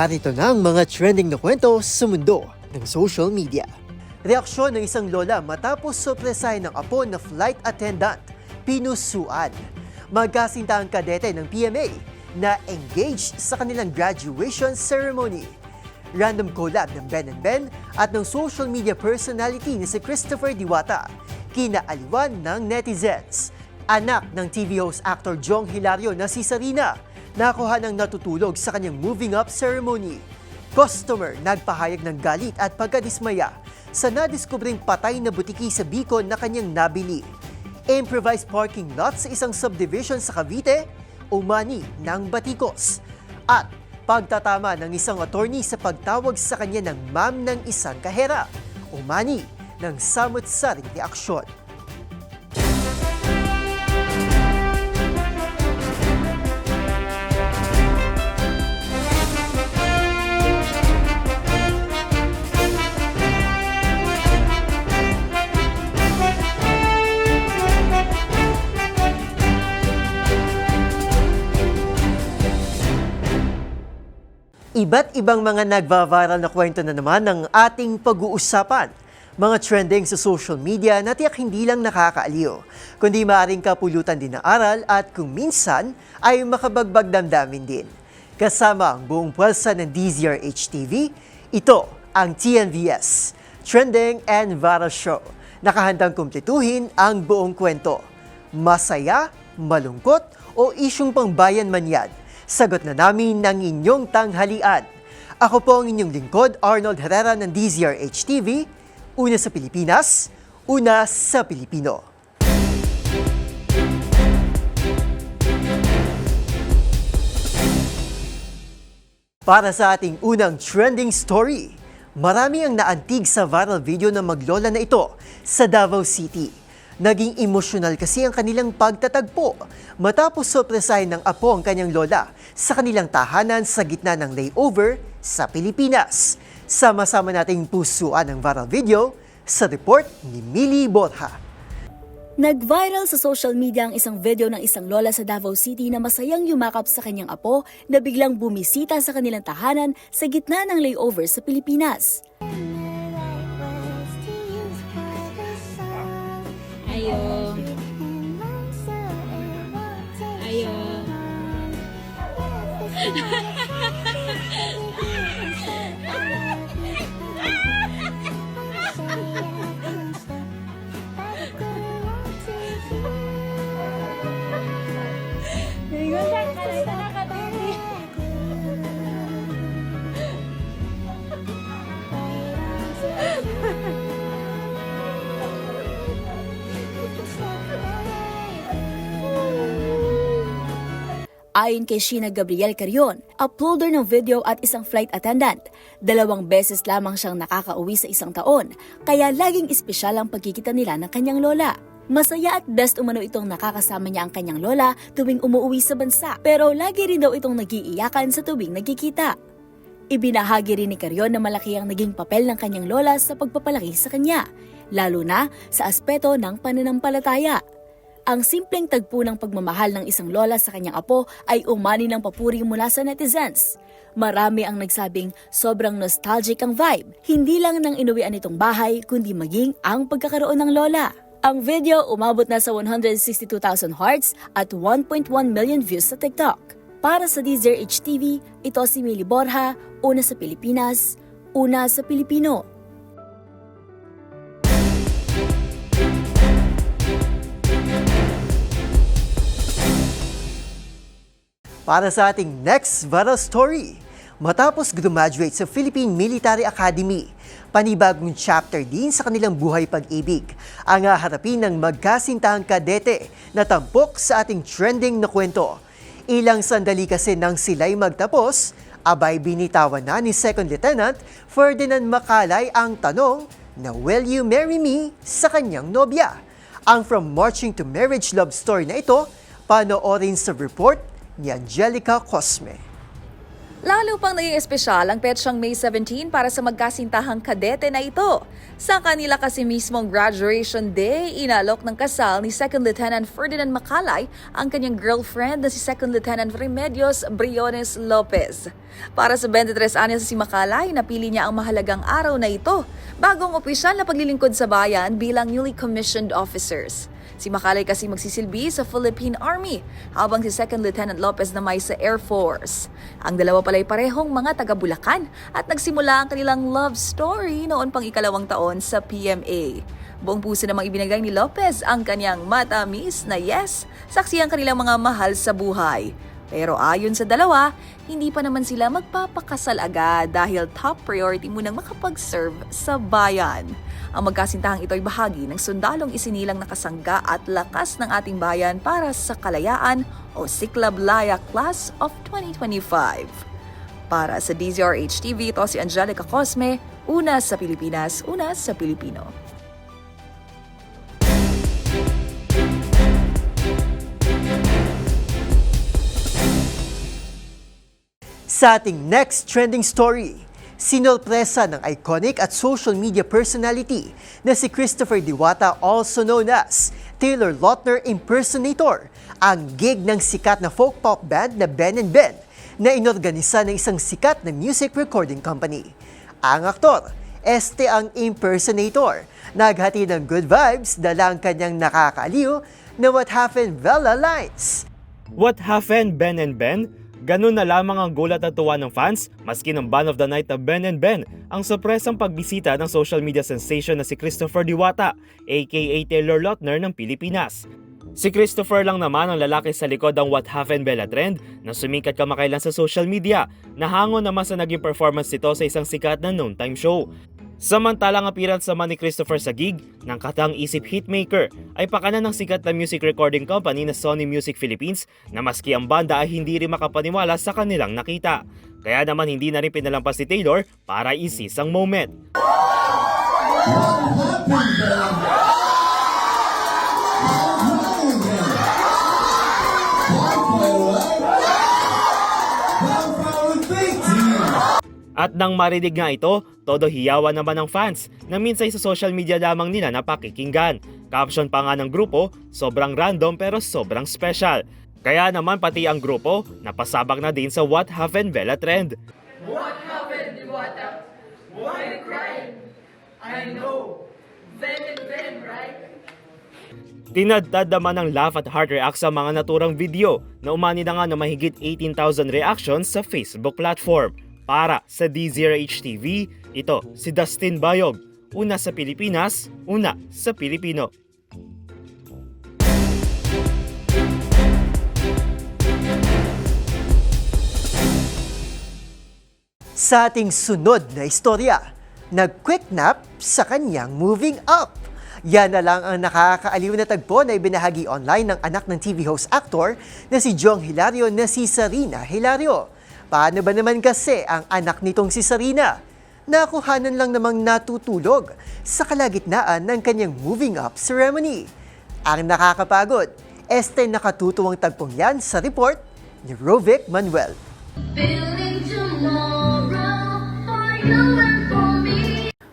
Narito na ang mga trending na kwento sa mundo ng social media. Reaksyon ng isang lola matapos sorpresahin ng apo na flight attendant, pinusuan. Magkasinta ang kadete ng PMA na engaged sa kanilang graduation ceremony. Random collab ng Ben and Ben at ng social media personality ni si Christopher Diwata, kinaaliwan ng netizens. Anak ng TV host actor Jong Hilario na si Sarina, nakuha ng natutulog sa kanyang moving up ceremony. Customer nagpahayag ng galit at pagkadismaya sa nadiskubring patay na butiki sa Bicol na kanyang nabili. Improvised parking lot sa isang subdivision sa Cavite, umani ng batikos. At pagtatama ng isang attorney sa pagtawag sa kanya ng ma'am ng isang kahera, umani ng samot-saring reaksyon. Iba't ibang mga nagva-viral na kwento na naman ng ating pag-uusapan. Mga trending sa social media na tiyak hindi lang nakakaaliw, kundi maaaring kapulutan din ng aral at kung minsan ay makabagbag damdamin din. Kasama ang buong pwelsa ng DZRH TV, ito ang TNVS, Trending and Viral Show. Nakahandang kumpletuhin ang buong kwento. Masaya, malungkot o isyong pangbayan man yan, sagot na namin ng inyong tanghalian. Ako po ang inyong lingkod, Arnold Herrera ng DZRH TV, una sa Pilipinas, una sa Pilipino. Para sa ating unang trending story, marami ang naantig sa viral video ng maglola na ito sa Davao City. Naging emosyonal kasi ang kanilang pagtatagpo matapos sorpresahin ng apo ang kanyang lola sa kanilang tahanan sa gitna ng layover sa Pilipinas. Sama-sama nating pusuan ang viral video sa report ni Millie Borja. Nag-viral sa social media ang isang video ng isang lola sa Davao City na masayang yumakap sa kanyang apo na biglang bumisita sa kanilang tahanan sa gitna ng layover sa Pilipinas. Ayon kay Sheena Gabriel Carion, uploader ng video at isang flight attendant, dalawang beses lamang siyang nakakauwi sa isang taon, kaya laging espesyal ang pagkikita nila ng kanyang lola. Masaya at best umano itong nakakasama niya ang kanyang lola tuwing umuwi sa bansa, pero lagi rin daw itong nagiiyakan sa tuwing nagkikita. Ibinahagi rin ni Carion na malaki ang naging papel ng kanyang lola sa pagpapalaki sa kanya, lalo na sa aspeto ng pananampalataya. Ang simpleng tagpo ng pagmamahal ng isang lola sa kanyang apo ay umani ng papuri mula sa netizens. Marami ang nagsabing sobrang nostalgic ang vibe, hindi lang ng inuwian itong bahay kundi maging ang pagkakaroon ng lola. Ang video umabot na sa 162,000 hearts at 1.1 million views sa TikTok. Para sa DZRH TV, ito si Mili Borja, una sa Pilipinas, una sa Pilipino. Para sa ating next viral story, matapos graduate sa Philippine Military Academy, panibagong chapter din sa kanilang buhay pag-ibig ang haharapin ng magkasintahang kadete na tampok sa ating trending na kwento. Ilang sandali kasi nang sila'y magtapos, abay binitawan na ni Second Lieutenant Ferdinand Macalay ang tanong na Will you marry me sa kanyang nobya? Ang From Marching to Marriage love story na ito, panoorin sa report ni Angelica Cosme. Lalo pang naging espesyal ang petsyang May 17 para sa magkasintahang kadete na ito. Sa kanila kasi mismong graduation day, inalok ng kasal ni Second Lieutenant Ferdinand Macalay ang kanyang girlfriend na si Second Lieutenant Remedios Briones Lopez. Para sa 23 anyos si Macalay, napili niya ang mahalagang araw na ito bagong opisyal na paglilingkod sa bayan bilang newly commissioned officers. Si Macalay kasi magsisilbi sa Philippine Army, habang si Second Lieutenant Lopez naman sa Air Force. Ang dalawa pala'y parehong mga taga Bulacan at nagsimula ang kanilang love story noon pang ikalawang taon sa PMA. Buong puso namang ibinigay ni Lopez ang kanyang matamis na yes, saksi ang kanilang mga mahal sa buhay. Pero ayon sa dalawa, hindi pa naman sila magpapakasal agad dahil top priority munang makapag-serve sa bayan. Ang magkasintahang ito ay bahagi ng sundalong isinilang nakasangga at lakas ng ating bayan para sa kalayaan o Siklab Laya Class of 2025. Para sa DZRH TV, ito si Angelica Cosme, una sa Pilipinas, una sa Pilipino. Sa ating next trending story, sinolpresa ng iconic at social media personality na si Christopher Diwata also known as Taylor Lautner Impersonator ang gig ng sikat na folk pop band na Ben and Ben na inorganisa ng isang sikat na music recording company. Ang aktor, este ang impersonator. Naghati ng good vibes dala ang kanyang nakakaaliw na What Happened Vella lines. What happened, Ben and Ben? Ganun na lamang ang gulat at tuwa ng fans, maski ng Band of the Night na Ben and Ben, ang sorpresang pagbisita ng social media sensation na si Christopher Diwata, aka Taylor Lautner ng Pilipinas. Si Christopher lang naman ang lalaki sa likod ng What Happened Bella trend na sumikat kamakailan sa social media, nahango naman sa naging performance nito sa isang sikat na noontime show. Samantalang appearance naman ni Christopher sa gig ng katang isip hitmaker ay pakanan ng sikat na music recording company na Sony Music Philippines na maski ang banda ay hindi rin makapaniwala sa kanilang nakita. Kaya naman hindi na rin pinalampas si Taylor para isis ang moment. At nang marinig nga ito, todo hiyawan naman ng fans na minsan sa social media lamang nila napakikinggan. Caption pa nga ng grupo, sobrang random pero sobrang special. Kaya naman pati ang grupo, napasabak na din sa What Happened Bella trend. Tinadtad naman ng laugh at heart react sa mga naturang video na umani na nga na mahigit 18,000 reactions sa Facebook platform. Para sa D0H TV, ito si Dustin Bayog. Una sa Pilipinas, una sa Pilipino. Sa ating sunod na istorya, nag-quick nap sa kanyang moving up. Yan na lang ang nakakaaliw na tagpo na ibinahagi online ng anak ng TV host actor na si Jong Hilario na si Sarina Hilario. Paano ba naman kasi ang anak nitong si Sarina? Nakuhanan lang namang natutulog sa kalagitnaan ng kanyang moving up ceremony. Ang nakakapagod, este nakatutuwang tagpong yan sa report ni Rovic Manuel. Tomorrow.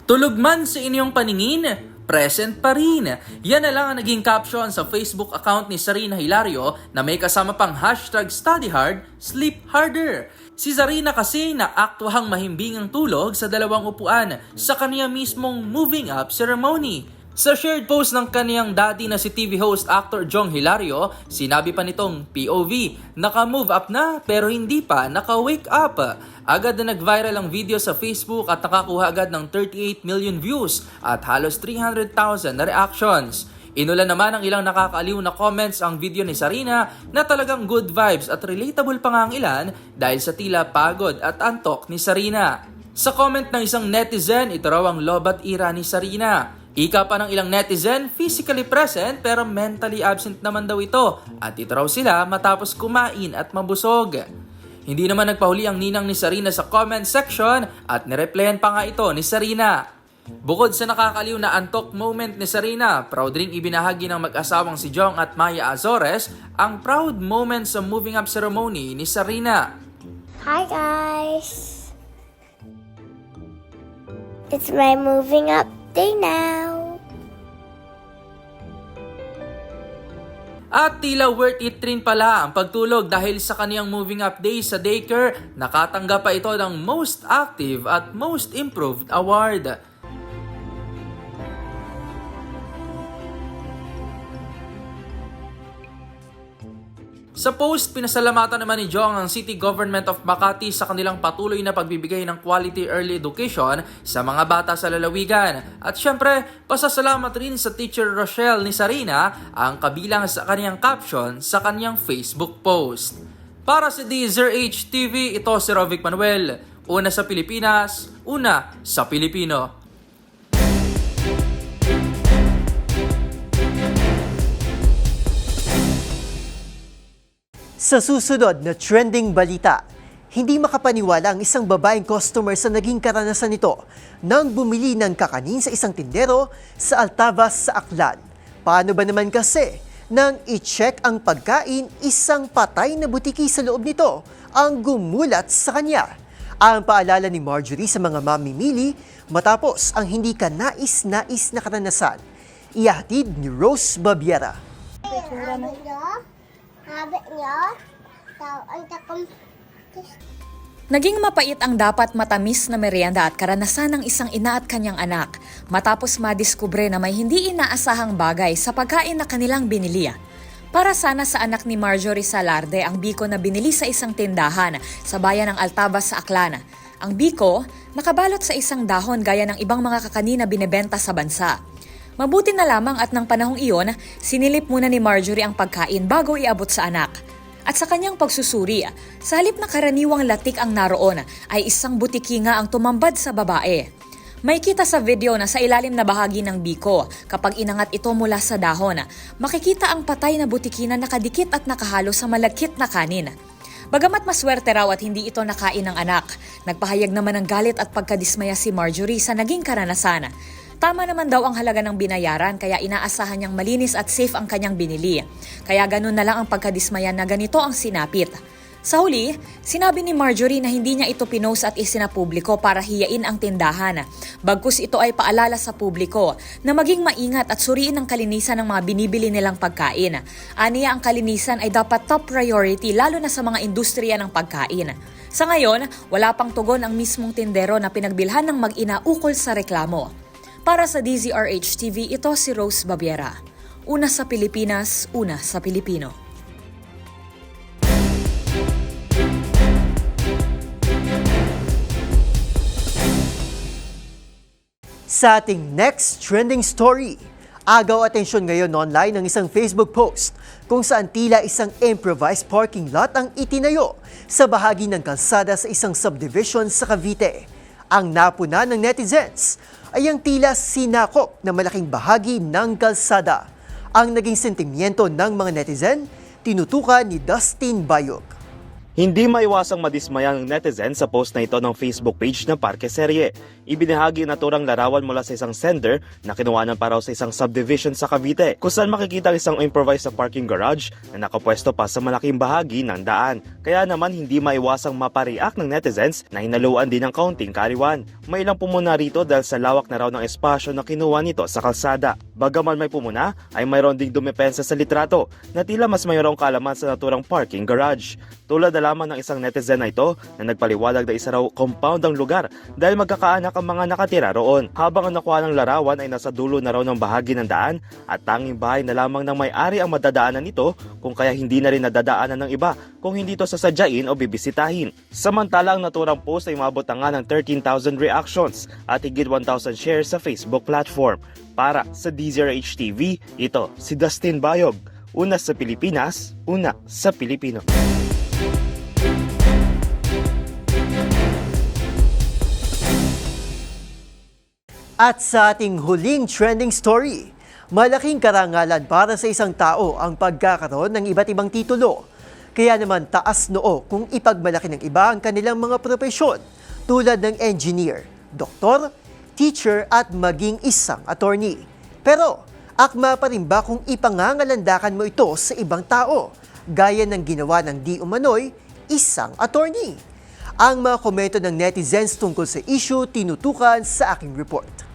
Tulog man sa inyong paningin, present pa rin. Yan na lang ang naging caption sa Facebook account ni Sarina Hilario na may kasama pang hashtag study hard, sleep harder. Si Zarina kasi naaktuhang mahimbing ang tulog sa dalawang upuan sa kaniya mismong moving up ceremony. Sa shared post ng kaniyang dati na si TV host actor Jong Hilario, sinabi pa nitong POV, naka-move up na pero hindi pa naka-wake up. Agad na nag-viral ang video sa Facebook at nakakuha agad ng 38 million views at halos 300,000 na reactions. Inulan naman ang ilang nakakaaliw na comments ang video ni Sarina na talagang good vibes at relatable pa nga ang ilan dahil sa tila pagod at antok ni Sarina. Sa comment ng isang netizen, ito raw ang lobat ira ni Sarina. Ika pa ng ilang netizen, physically present pero mentally absent naman daw ito at ito raw sila matapos kumain at mabusog. Hindi naman nagpahuli ang ninang ni Sarina sa comment section at nireplyan pa nga ito ni Sarina. Bukod sa nakakaliw na antok moment ni Sarina, proud ring ibinahagi ng mag-asawang si Jong at Maya Azores ang proud moment sa moving up ceremony ni Sarina. Hi guys. It's my moving up day now. At tila worth it rin pala ang pagtulog dahil sa kaniyang moving up day sa daycare, nakatanggap pa ito ng Most Active at Most Improved Award. Sa post, pinasalamatan naman ni Jong ang City Government of Makati sa kanilang patuloy na pagbibigay ng quality early education sa mga bata sa lalawigan. At syempre, pasasalamat rin sa teacher Rochelle ni Sarina ang kabilang sa kaniyang caption sa kaniyang Facebook post. Para sa DZRH TV, ito si Rovic Manuel. Una sa Pilipinas, una sa Pilipino. Sa susunod na trending balita, hindi makapaniwala ang isang babaeng customer sa naging karanasan nito nang bumili ng kakanin sa isang tindero sa Altavas sa Aklan. Paano ba naman kasi nang i-check ang pagkain, isang patay na butiki sa loob nito ang gumulat sa kanya. Ang paalala ni Marjorie sa mga mamimili matapos ang hindi ka nais-nais na karanasan. Ihatid ni Rose Babiera. Habit nyo? Tao, ang takong... Naging mapait ang dapat matamis na merienda at karanasan ng isang ina at kanyang anak matapos madiskubre na may hindi inaasahang bagay sa pagkain na kanilang binili. Para sana sa anak ni Marjorie Salarde ang biko na binili sa isang tindahan sa bayan ng Altabas sa Aklan. Ang biko, nakabalot sa isang dahon gaya ng ibang mga kakanin na binebenta sa bansa. Mabuti na lamang at ng panahong iyon, sinilip muna ni Marjorie ang pagkain bago iabot sa anak. At sa kanyang pagsusuri, sa halip na karaniwang latik ang naroon, ay isang butiki nga ang tumambad sa babae. May kita sa video na sa ilalim na bahagi ng biko, kapag inangat ito mula sa dahon, makikita ang patay na butiki na nakadikit at nakahalo sa malagkit na kanin. Bagamat maswerte raw at hindi ito nakain ng anak, nagpahayag naman ng galit at pagkadismaya si Marjorie sa naging karanasan. Tama naman daw ang halaga ng binayaran kaya inaasahan niyang malinis at safe ang kanyang binili. Kaya ganun na lang ang pagkadismaya na ganito ang sinapit. Sa huli, sinabi ni Marjorie na hindi niya ito pinost at isinapubliko para hiyain ang tindahan. Bagkus ito ay paalala sa publiko na maging maingat at suriin ang kalinisan ng mga binibili nilang pagkain. Aniya ang kalinisan ay dapat top priority lalo na sa mga industriya ng pagkain. Sa ngayon, wala pang tugon ang mismong tindero na pinagbilhan ng mag-ina ukol sa reklamo. Para sa DZRH TV, ito si Rose Babiera. Una sa Pilipinas, una sa Pilipino. Sa ating next trending story, agaw atensyon ngayon online ng isang Facebook post kung saan tila isang improvised parking lot ang itinayo sa bahagi ng kalsada sa isang subdivision sa Cavite. Ang napuna ng netizens ay ang tila sinakop na malaking bahagi ng kalsada. Ang naging sentimiento ng mga netizen, tinutukan ni Dustin Bayog. Hindi maiwasang madismaya ng netizen sa post na ito ng Facebook page ng Parke Serye. Ibinahagi ang naturang larawan mula sa isang sender na kinuhanan para sa isang subdivision sa Cavite kung makikita ang isang improvised na parking garage na nakapwesto pa sa malaking bahagi ng daan. Kaya naman hindi maiwasang mapareact ng netizens na hinaluan din ng kaunting kariwan. May ilang pumuna rito dahil sa lawak na raw ng espasyo na kinuha nito sa kalsada. Bagaman may pumuna, ay mayroon ding dumepensa sa litrato na tila mas mayroong kaalaman sa naturang parking garage. Tulad na lamang ng isang netizen na ito na nagpaliwalag na isa raw compound ang lugar dahil magkakaanak ang mga nakatira roon. Habang ang nakuha ng larawan ay nasa dulo na raw ng bahagi ng daan at tanging bahay na lamang ng may-ari ang madadaanan nito kung kaya hindi na rin nadadaanan ng iba kung hindi ito sasadyain o bibisitahin. Samantala ang naturang post ay umabot na nga ng 13,000 reactions at higit 1,000 shares sa Facebook platform. Para sa DZRH TV, ito si Dustin Bayog. Una sa Pilipinas, una sa Pilipino. At sa ating huling trending story, malaking karangalan para sa isang tao ang pagkakaroon ng iba't ibang titulo. Kaya naman taas noo kung ipagmalaki ng iba ang kanilang mga propesyon tulad ng engineer, doktor, teacher at maging isang attorney. Pero akma pa rin ba kung ipangangalandakan mo ito sa ibang tao gaya ng ginawa ng di umano'y isang attorney? Ang mga komento ng netizens tungkol sa issue tinutukan sa aking report.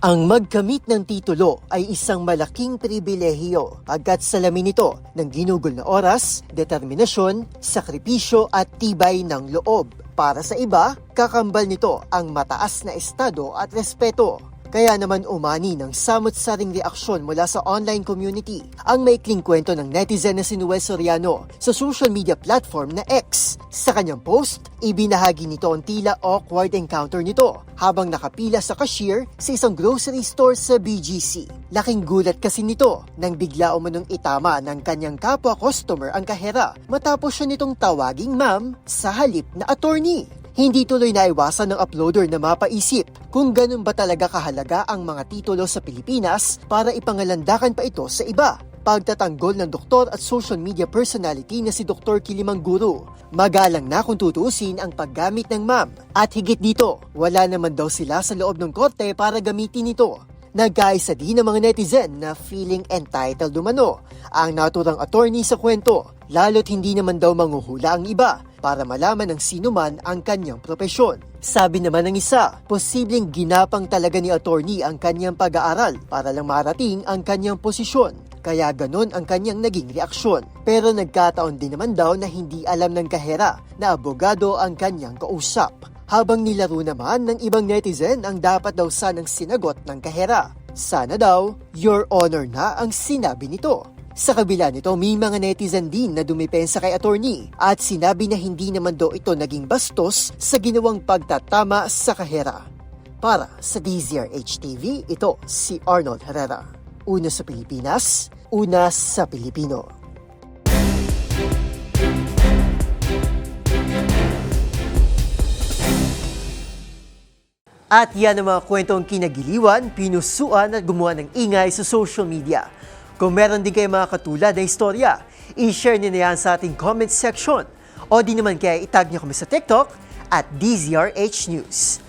Ang magkamit ng titulo ay isang malaking pribilehiyo agad salamin ito ng ginugol na oras, determinasyon, sakripisyo at tibay ng loob. Para sa iba, kakambal nito ang mataas na estado at respeto. Kaya naman umani ng samot-saring reaksyon mula sa online community ang maikling kwento ng netizen na si Noel Soriano sa social media platform na X. Sa kanyang post, ibinahagi nito ang tila awkward encounter nito habang nakapila sa cashier sa isang grocery store sa BGC. Laking gulat kasi nito nang bigla umanong itama ng kanyang kapwa customer ang kahera matapos siya nitong tawaging ma'am sa halip na attorney. Hindi tuloy naiwasan ng uploader na mapaisip kung ganun ba talaga kahalaga ang mga titulo sa Pilipinas para ipangalandakan pa ito sa iba. Pagtatanggol ng doktor at social media personality na si Dr. Kilimang Guru. Magalang na kung tutuusin ang paggamit ng ma'am. At higit dito, wala naman daw sila sa loob ng korte para gamitin ito. Nagkaisa din ng mga netizen na feeling entitled umano ang naturang attorney sa kwento, lalo't hindi naman daw manguhula ang iba para malaman ng sino man ang kanyang propesyon. Sabi naman ng isa, posibleng ginapang talaga ni attorney ang kanyang pag-aaral para lang marating ang kanyang posisyon. Kaya ganon ang kanyang naging reaksyon. Pero nagkataon din naman daw na hindi alam ng kahera na abogado ang kanyang kausap habang nilaro naman ng ibang netizen ang dapat daw sanang sinagot ng kahera. Sana daw, your honor na ang sinabi nito. Sa kabila nito, may mga netizen din na dumipensa kay attorney at sinabi na hindi naman daw ito naging bastos sa ginawang pagtatama sa kahera. Para sa DZRH TV, ito si Arnold Herrera. Una sa Pilipinas, una sa Pilipino. At yan ang mga kwentong kinagiliwan, pinusuan at gumawa ng ingay sa social media. Kung meron din kayo mga katulad na istorya, i-share niyo na yan sa ating comment section. O di naman kaya itag niyo kami sa TikTok at DZRH News.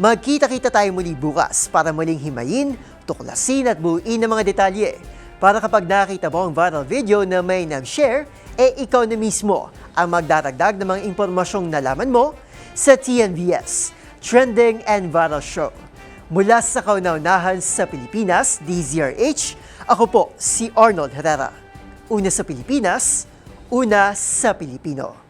Magkita-kita tayo muli bukas para muling himayin, tuklasin at buuin ang mga detalye. Para kapag nakita mo ang viral video na may nag-share, eh ikaw na mismo ang magdaragdag ng mga impormasyong nalaman mo sa TNVS, Trending and Viral Show. Mula sa kauna-unahan sa Pilipinas, DZRH, ako po si Arnold Herrera. Una sa Pilipinas, una sa Pilipino.